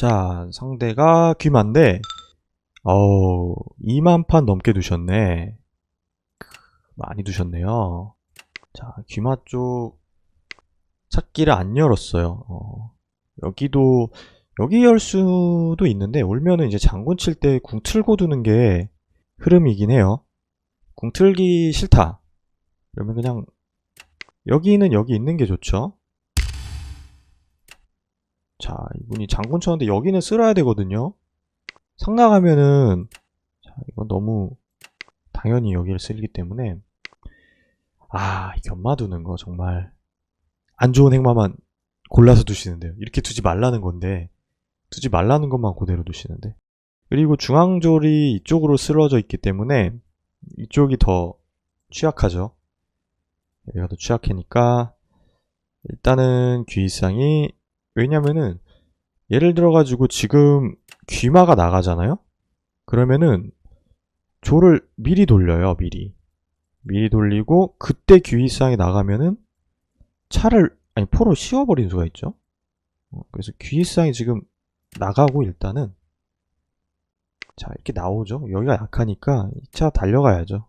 자, 상대가 귀만데, 어우, 2만 판 넘게 두셨네. 크, 많이 두셨네요. 자, 귀마 쪽 찾기를 안 열었어요. 어, 여기도, 여기 열 수도 있는데, 올면은 이제 장군 칠 때 궁 틀고 두는 게 흐름이긴 해요. 궁 틀기 싫다. 그러면 그냥, 여기는 여기 있는 게 좋죠. 자, 이분이 장군 쳤는데 여기는 쓸어야 되거든요. 상나가면은, 자, 이건 너무 당연히 여기를 쓸기 때문에, 아, 이 견마 두는 거 정말 안 좋은 행마만 골라서 두시는데요. 이렇게 두지 말라는 건데, 두지 말라는 것만 그대로 두시는데. 그리고 중앙졸이 이쪽으로 쓸어져 있기 때문에 이쪽이 더 취약하죠. 여기가 더 취약하니까 일단은 귀이상이 왜냐면은 예를 들어 가지고 지금 귀마가 나가잖아요. 그러면은 조를 미리 돌려요. 미리 미리 돌리고 그때 귀이상이 나가면은 차를 아니 포로 씌워버리는 수가 있죠. 어, 그래서 귀이상이 지금 나가고 일단은 자 이렇게 나오죠. 여기가 약하니까 이 차 달려가야죠.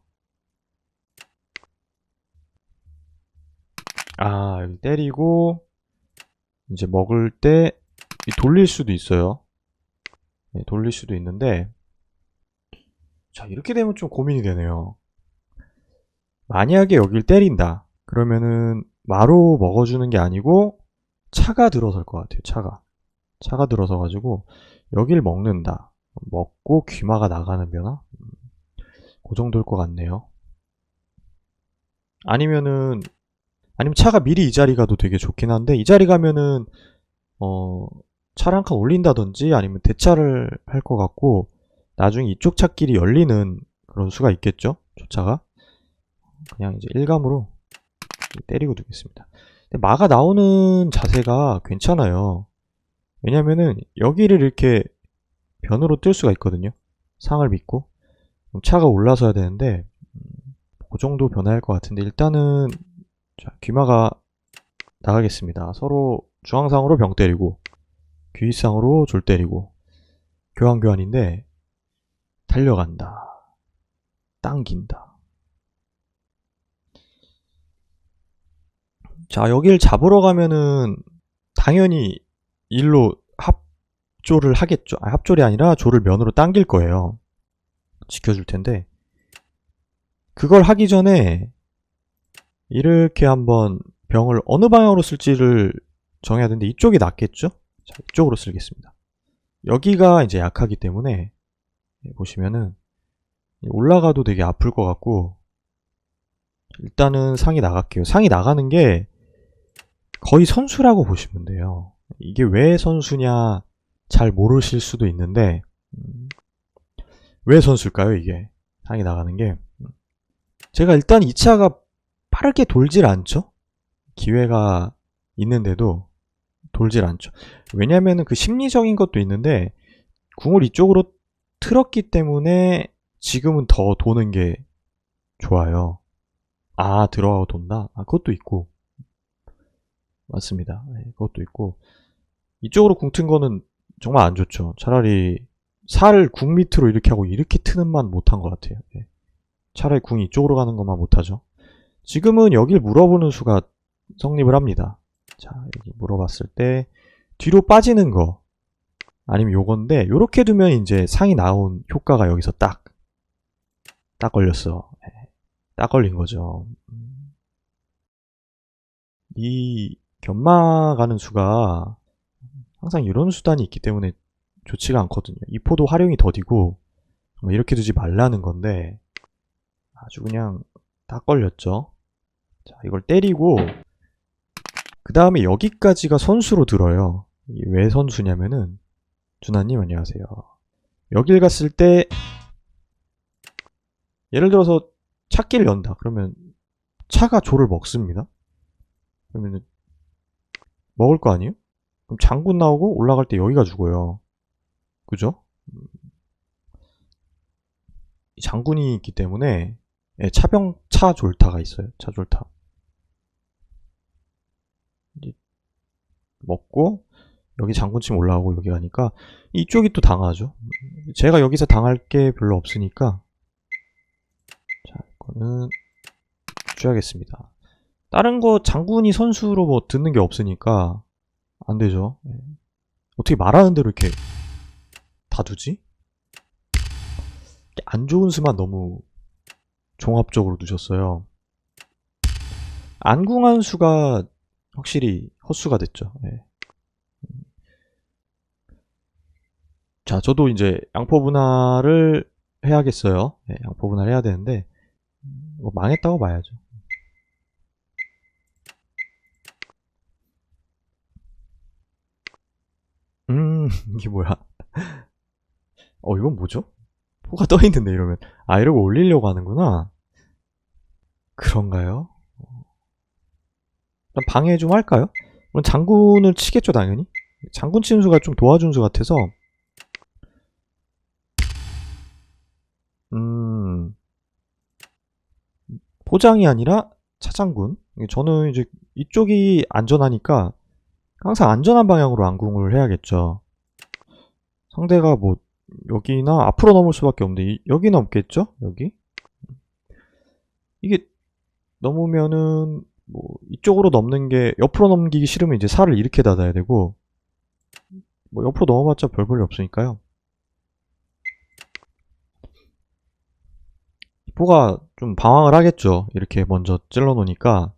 아 여기 때리고 이제 먹을 때 돌릴 수도 있어요. 네, 돌릴 수도 있는데 자 이렇게 되면 좀 고민이 되네요. 만약에 여길 때린다. 그러면은 마로 먹어주는 게 아니고 차가 들어설 것 같아요. 차가 차가 들어서 가지고 여길 먹는다. 먹고 귀마가 나가는 변화? 음, 그 정도일 것 같네요. 아니면은 아니면 차가 미리 이 자리 가도 되게 좋긴 한데 이 자리 가면은 어 차를 한 칸 올린다든지 아니면 대차를 할 것 같고 나중에 이쪽 차길이 열리는 그런 수가 있겠죠? 조차가? 그냥 이제 일감으로 때리고 두겠습니다. 근데 마가 나오는 자세가 괜찮아요. 왜냐면은 여기를 이렇게 변으로 뜰 수가 있거든요. 상을 믿고. 차가 올라서야 되는데 음, 그 정도 변화일 것 같은데 일단은 자, 귀마가 나가겠습니다. 서로 중앙상으로 병 때리고 귀상으로 졸 때리고 교환 교환인데 달려간다. 당긴다. 자, 여길 잡으러 가면은 당연히 일로 합조를 하겠죠. 아, 합조이 아니라 조를 면으로 당길 거예요. 지켜줄 텐데 그걸 하기 전에 이렇게 한번 병을 어느 방향으로 쓸지를 정해야 되는데 이쪽이 낫겠죠? 자, 이쪽으로 쓰겠습니다. 여기가 이제 약하기 때문에 보시면은 올라가도 되게 아플 것 같고 일단은 상이 나갈게요. 상이 나가는 게 거의 선수라고 보시면 돼요. 이게 왜 선수냐 잘 모르실 수도 있는데 음, 왜 선수일까요 이게 상이 나가는 게 제가 일단 2차가 빠르게 돌질 않죠? 기회가 있는데도 돌질 않죠. 왜냐면은 그 심리적인 것도 있는데 궁을 이쪽으로 틀었기 때문에 지금은 더 도는 게 좋아요. 아, 들어가고 돈다? 아, 그것도 있고. 맞습니다. 네, 그것도 있고. 이쪽으로 궁 튼 거는 정말 안 좋죠. 차라리 살을 궁 밑으로 이렇게 하고 이렇게 트는 만 못한 것 같아요. 네. 차라리 궁이 이쪽으로 가는 것만 못하죠. 지금은 여길 물어보는 수가 성립을 합니다. 자, 여기 물어봤을 때 뒤로 빠지는 거 아니면 요건데 요렇게 두면 이제 상이 나온 효과가 여기서 딱 딱 걸렸어. 네, 딱 걸린 거죠. 음. 이 견마 가는 수가 항상 이런 수단이 있기 때문에 좋지가 않거든요. 이 포도 활용이 더디고 이렇게 두지 말라는 건데 아주 그냥 딱 걸렸죠. 자, 이걸 때리고 그 다음에 여기까지가 선수로 들어요. 왜 선수냐면은 준하님 안녕하세요. 여길 갔을 때 예를 들어서 차끼를 연다. 그러면 차가 조를 먹습니다. 그러면 먹을 거 아니에요? 그럼 장군 나오고 올라갈 때 여기가 죽어요. 그죠? 장군이 있기 때문에 예, 차병 차 졸타가 있어요. 차 졸타. 먹고 여기 장군침 올라가고 여기 가니까 이쪽이 또 당하죠. 제가 여기서 당할 게 별로 없으니까 자 이거는 줘야겠습니다. 다른 거 장군이 선수로 뭐 듣는 게 없으니까 안 되죠. 예. 어떻게 말하는 대로 이렇게 다 두지? 안 좋은 수만 너무 종합적으로 두셨어요. 안궁한 수가 확실히 헛수가 됐죠. 예. 자, 저도 이제 양포 분할을 해야겠어요. 예, 양포 분할 해야 되는데 뭐 망했다고 봐야죠. 음, 이게 뭐야? 어, 이건 뭐죠? 포가 떠 있는데 이러면 아 이러고 올리려고 하는구나. 그런가요? 방해 좀 할까요? 그럼 장군을 치겠죠 당연히. 장군 치는 수가 좀 도와준 수 같아서 음 포장이 아니라 차장군. 저는 이제 이쪽이 안전하니까 항상 안전한 방향으로 안궁을 해야겠죠. 상대가 뭐 여기나 앞으로 넘을 수밖에 없는데 이- 여기 넘겠죠? 여기 이게 넘으면은 뭐 이쪽으로 넘는 게 옆으로 넘기기 싫으면 이제 살을 이렇게 닫아야 되고 뭐 옆으로 넘어봤자 별 볼일 없으니까요. 포가 좀 방황을 하겠죠. 이렇게 먼저 찔러 놓으니까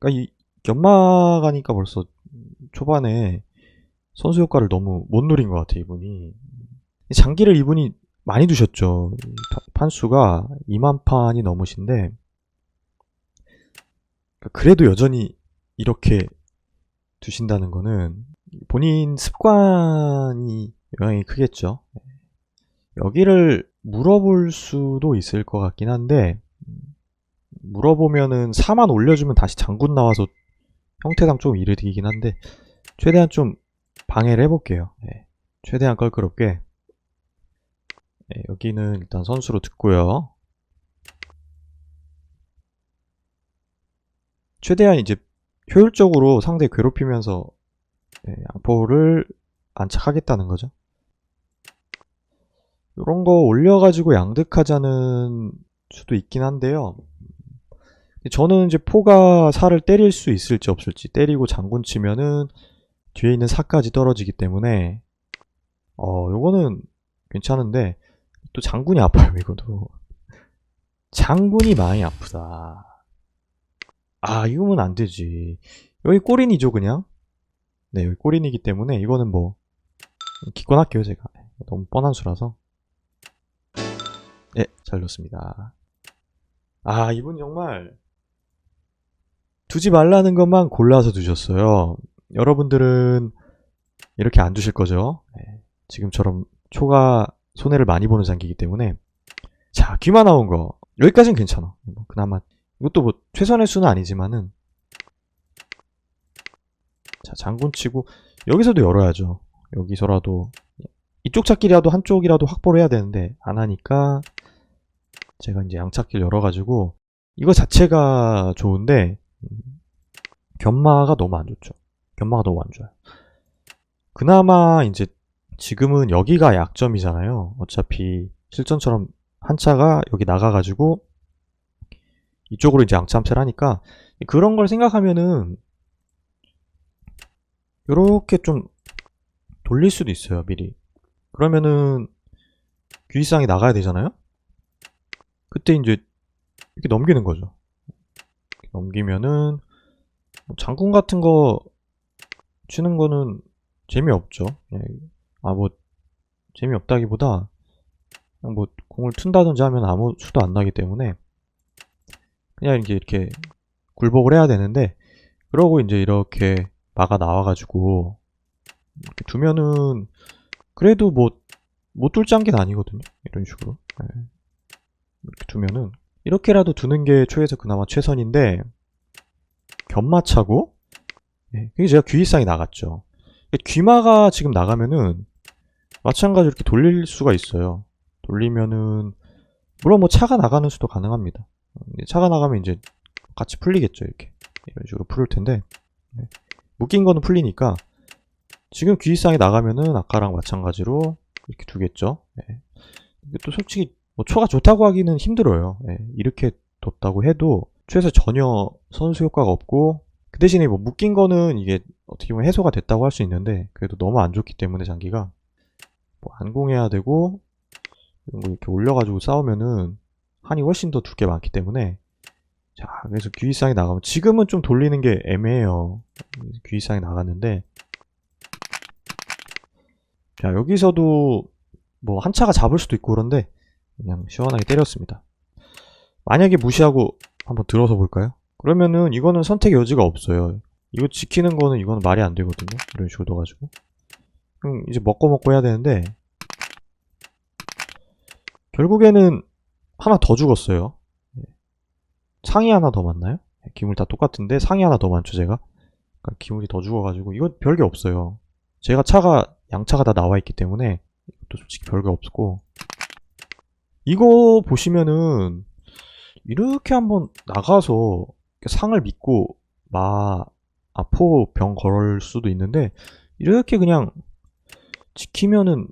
그러니까 이 연마가니까 벌써 초반에 선수 효과를 너무 못 누린 것 같아 이분이 이 장기를 이분이 많이 두셨죠. 판수가 2만 판이 넘으신데 그러니까 그래도 여전히 이렇게 두신다는 거는 본인 습관이 영향이 크겠죠. 여기를 물어볼 수도 있을 것 같긴 한데 음, 물어보면은 4만 올려주면 다시 장군 나와서 형태상 좀 이르기긴 한데 최대한 좀 방해를 해볼게요. 예. 최대한 껄끄럽게 네, 여기는 일단 선수로 듣고요. 최대한 이제 효율적으로 상대 괴롭히면서 네, 양포를 안착하겠다는 거죠. 이런 거 올려가지고 양득하자는 수도 있긴 한데요. 저는 이제 포가 살을 때릴 수 있을지 없을지 때리고 장군 치면은 뒤에 있는 사까지 떨어지기 때문에 어 요거는 괜찮은데 또 장군이 아파요 이것도 장군이 많이 아프다 아 이거면 안 되지. 여기 꼬린이죠 그냥? 네 여기 꼬린이기 때문에 이거는 뭐 기권 할게요 제가. 너무 뻔한 수라서. 예잘 넣습니다. 아 이분 정말 두지 말라는 것만 골라서 두셨어요. 여러분들은 이렇게 안 두실 거죠? 네, 지금처럼 초가 손해를 많이 보는 장기이기 때문에. 자 귀마 나온 거. 여기까지는 괜찮아. 뭐 그나마 이것도 뭐 최선의 수는 아니지만은. 자 장군 치고 여기서도 열어야죠. 여기서라도 이쪽 찾기라도 한쪽이라도 확보를 해야 되는데 안 하니까 제가 이제 양찾기를 열어가지고 이거 자체가 좋은데 음, 견마가 너무 안 좋죠. 견마가 너무 안 좋아요. 그나마 이제 지금은 여기가 약점이잖아요. 어차피 실전처럼 한 차가 여기 나가가지고 이쪽으로 이제 양참체를 하니까 그런 걸 생각하면은 이렇게 좀 돌릴 수도 있어요 미리. 그러면은 귀상이 나가야 되잖아요. 그때 이제 이렇게 넘기는 거죠. 넘기면은 뭐 장군 같은 거 치는 거는 재미없죠. 예, 아, 뭐, 재미없다기보다, 뭐, 공을 튼다든지 하면 아무 수도 안 나기 때문에, 그냥 이렇게, 이렇게, 굴복을 해야 되는데, 그러고 이제 이렇게 막아 나와가지고, 이렇게 두면은, 그래도 뭐, 못 뚫지 게 아니거든요. 이런 식으로. 예. 이렇게 두면은, 이렇게라도 두는 게 초에서 그나마 최선인데, 견마차고, 예, 그게 제가 귀이상이 나갔죠. 귀마가 지금 나가면은 마찬가지로 이렇게 돌릴 수가 있어요. 돌리면은 물론 뭐 차가 나가는 수도 가능합니다. 음, 차가 나가면 이제 같이 풀리겠죠 이렇게 이런 식으로 풀릴 텐데 네. 묶인 거는 풀리니까 지금 귀이상에 나가면은 아까랑 마찬가지로 이렇게 두겠죠. 예. 이게 또 솔직히 뭐 초가 좋다고 하기는 힘들어요. 예. 이렇게 뒀다고 해도 초에서 전혀 선수 효과가 없고 그 대신에 뭐 묶인 거는 이게 어떻게 보면 해소가 됐다고 할 수 있는데 그래도 너무 안 좋기 때문에 장기가 뭐 안공해야 되고 이렇게 올려가지고 싸우면은 한이 훨씬 더 두께 많기 때문에. 자 그래서 귀이상에 나가면 지금은 좀 돌리는 게 애매해요. 귀이상에 나갔는데. 자 여기서도 뭐 한차가 잡을 수도 있고 그런데 그냥 시원하게 때렸습니다. 만약에 무시하고 한번 들어서 볼까요? 그러면은 이거는 선택의 여지가 없어요. 이거 지키는 거는 이거는 말이 안 되거든요. 이런 식으로 둬가지고. 그럼 이제 먹고 먹고 해야 되는데. 결국에는 하나 더 죽었어요. 예. 상이 하나 더 많나요? 예, 기물 다 똑같은데 상이 하나 더 많죠, 제가? 그러니까 기물이 더 죽어가지고 이건 별게 없어요. 제가 차가 양차가 다 나와 있기 때문에 이것도 솔직히 별게 없고 이거 보시면은 이렇게 한번 나가서 상을 믿고 마 아포 병 걸 수도 있는데 이렇게 그냥 지키면은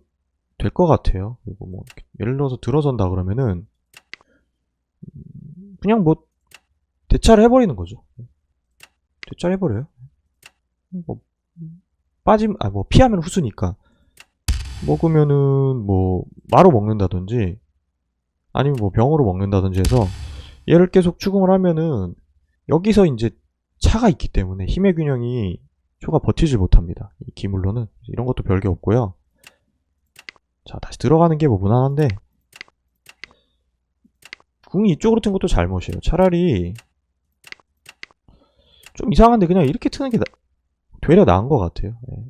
될 것 같아요. 그리고 뭐 예를 들어서 들어선다 그러면은 음, 그냥 뭐 대차를 해버리는 거죠. 대차를 해버려요. 뭐 빠짐 아 뭐 피하면 후수니까 먹으면은 뭐 마로 먹는다든지 아니면 뭐 병으로 먹는다든지 해서 얘를 계속 추궁을 하면은 여기서 이제 차가 있기 때문에 힘의 균형이 초가 버티질 못합니다. 이 기물로는 이런 것도 별게 없고요. 자, 다시 들어가는 게 뭐 무난한데 궁이 이쪽으로 튼 것도 잘못이에요. 차라리 좀 이상한데 그냥 이렇게 트는 게 나, 되려 나은 것 같아요. 예.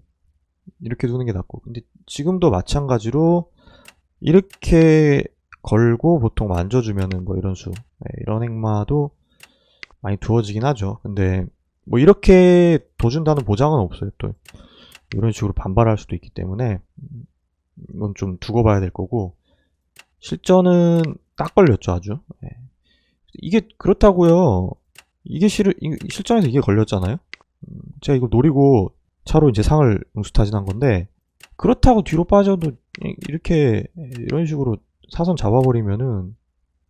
이렇게 두는 게 낫고 근데 지금도 마찬가지로 이렇게 걸고 보통 만져주면은 뭐 이런 수 예, 이런 행마도 많이 두어지긴 하죠. 근데 뭐 이렇게 둬준다는 보장은 없어요. 또 이런 식으로 반발할 수도 있기 때문에 음, 이건 좀 두고 봐야 될 거고 실전은 딱 걸렸죠 아주 예. 이게 그렇다고요 이게 실, 이- 실전에서 이게 걸렸잖아요 음, 제가 이거 노리고 차로 이제 상을 응수타진한 건데 그렇다고 뒤로 빠져도 이- 이렇게 이런 식으로 사선 잡아버리면은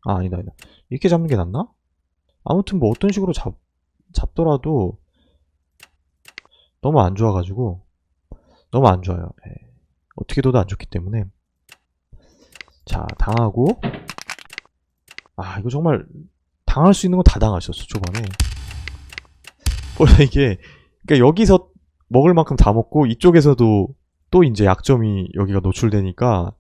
아 아니다 아니다 이렇게 잡는 게 낫나? 아무튼 뭐 어떤 식으로 잡, 잡더라도 너무 안 좋아가지고 너무 안 좋아요 예. 어떻게 둬도 안 좋기 때문에 자 당하고 아 이거 정말 당할 수 있는 거다 당하셨어 초반에. 원래 이게 그러니까 여기서 먹을 만큼 다 먹고 이쪽에서도 또 이제 약점이 여기가 노출되니까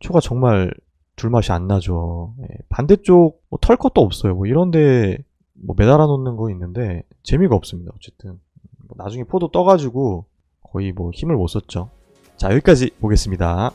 초가 정말 둘맛이 안 나죠. 예, 반대쪽 뭐 털 것도 없어요. 뭐 이런데 뭐 매달아 놓는 거 있는데 재미가 없습니다 어쨌든. 뭐 나중에 포도 떠가지고 거의 뭐 힘을 못 썼죠. 자 여기까지 보겠습니다